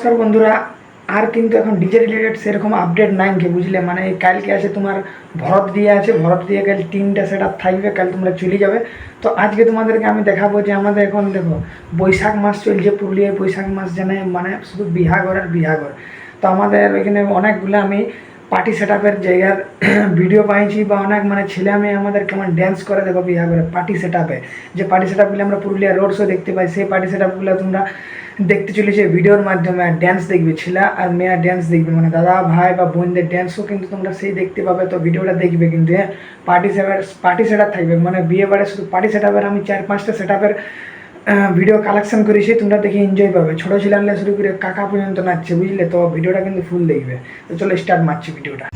নমস্কার বন্ধুরা, আর কিন্তু এখন ডিজে রিলেটেড সেরকম আপডেট নাই কি বুঝলে? মানে কালকে আছে তোমার ভরত দিয়ে আছে, ভরত দিয়ে কাল তিনটা সেট আপ থাকবে, কাল তোমরা চলে যাবে। তো আজকে তোমাদেরকে আমি দেখাবো যে আমাদের এখন দেখো, বৈশাখ মাস চলছে পুরুলিয়ায়, বৈশাখ মাস জানে মানে শুধু বিহাগর আর বিহাগর। তো আমাদের এখানে অনেকগুলো আমি পার্টি সেট আপের জায়গার ভিডিও পাইছি, বা অনেক মানে ছেলে মেয়ে আমাদের কেমন ড্যান্স করে দেখো বিহা করে পার্টি সেট আপে যে পার্টি সেট আপগুলো আমরা পুরুলিয়া রোড শো দেখতে পাই, সেই পার্টি সেট আপগুলো তোমরা দেখতে চলেছে ভিডিওর মাধ্যমে আর ড্যান্স দেখবে, ছেলে আর মেয়ে ড্যান্স দেখবে। মানে দাদা, ভাই বা বোনদের ড্যান্সও কিন্তু তোমরা সেই দেখতে পাবে, তো ভিডিওটা দেখবে কিন্তু হ্যাঁ? পার্টি সেটার পার্টি সেট থাকবে। মানে বিয়ে বাড়ি শুধু পার্টি সেট আমি চার পাঁচটা সেট আপের ভিডিও কালেকশন করেছি, তোমরা দেখে এনজয় পাবে। ছোটো ছেলেরা শুরু করে কাকা পর্যন্ত নাচছে, বুঝলে? তো ভিডিওটা কিন্তু ফুল দেখবে। তো চলো স্টার্ট মারছি ভিডিওটা।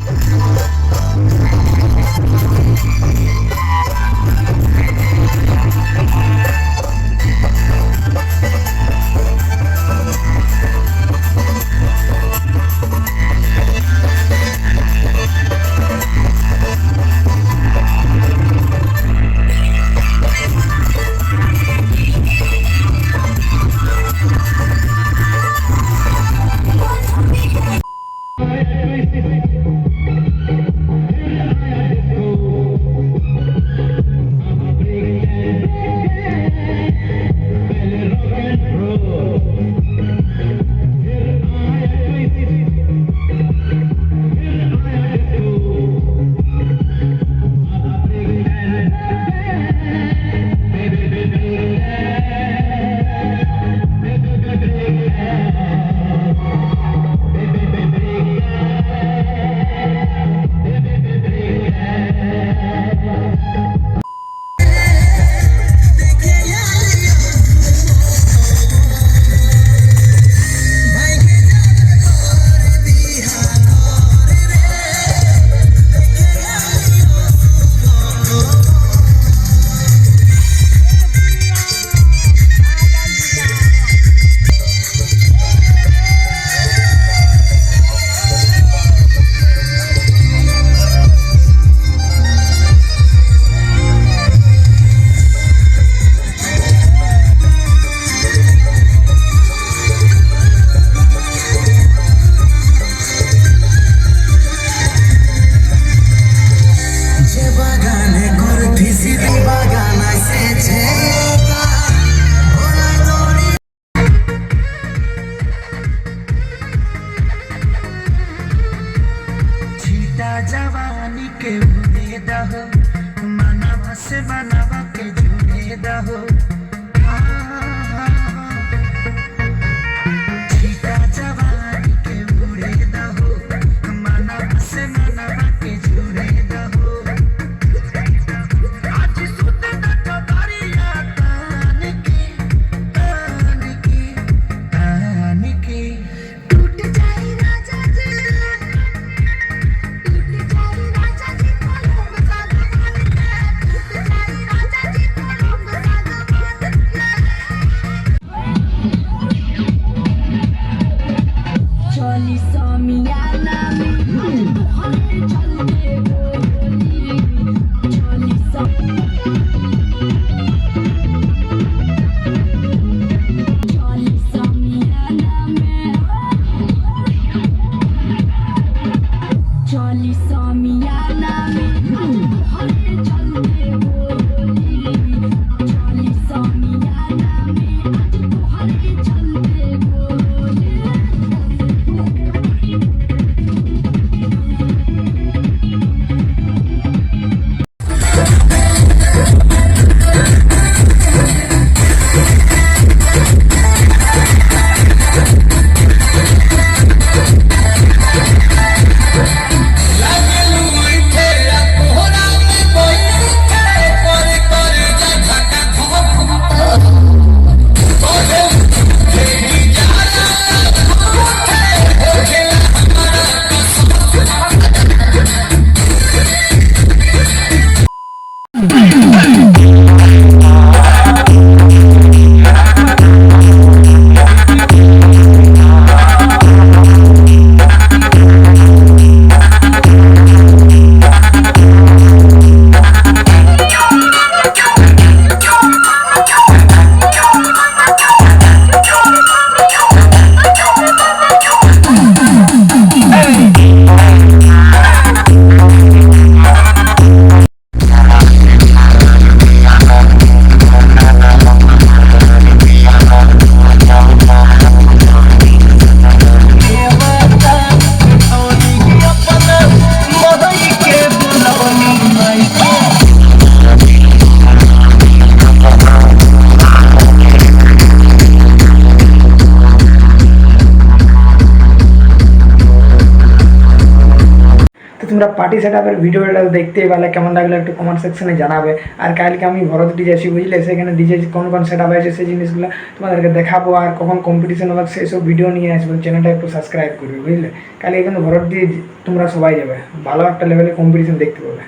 के उम्मीद हो मनवा से मनवा के जुमेदा हो তোমরা পার্টি সেট আপের ভিডিওটা দেখতে পারলে, কেমন লাগল একটু কমেন্ট সেকশনে জানাবে। আর কালকে আমি ভরত ডিজে আছি, বুঝলে? সেখানে ডিজে কোন কোন সেট আপ আছে সেই জিনিসগুলো তোমাদেরকে দেখাবো। আর কখন কম্পিটিশন হবে সেসব ভিডিও নিয়ে আসব। চ্যানেলটা একটু সাবস্ক্রাইব করবে, বুঝলে? কালকে কিন্তু ভরত দিয়ে তোমরা সবাই যাবে। ভালো একটা লেভেলে কম্পিটিশন দেখতে পাবে।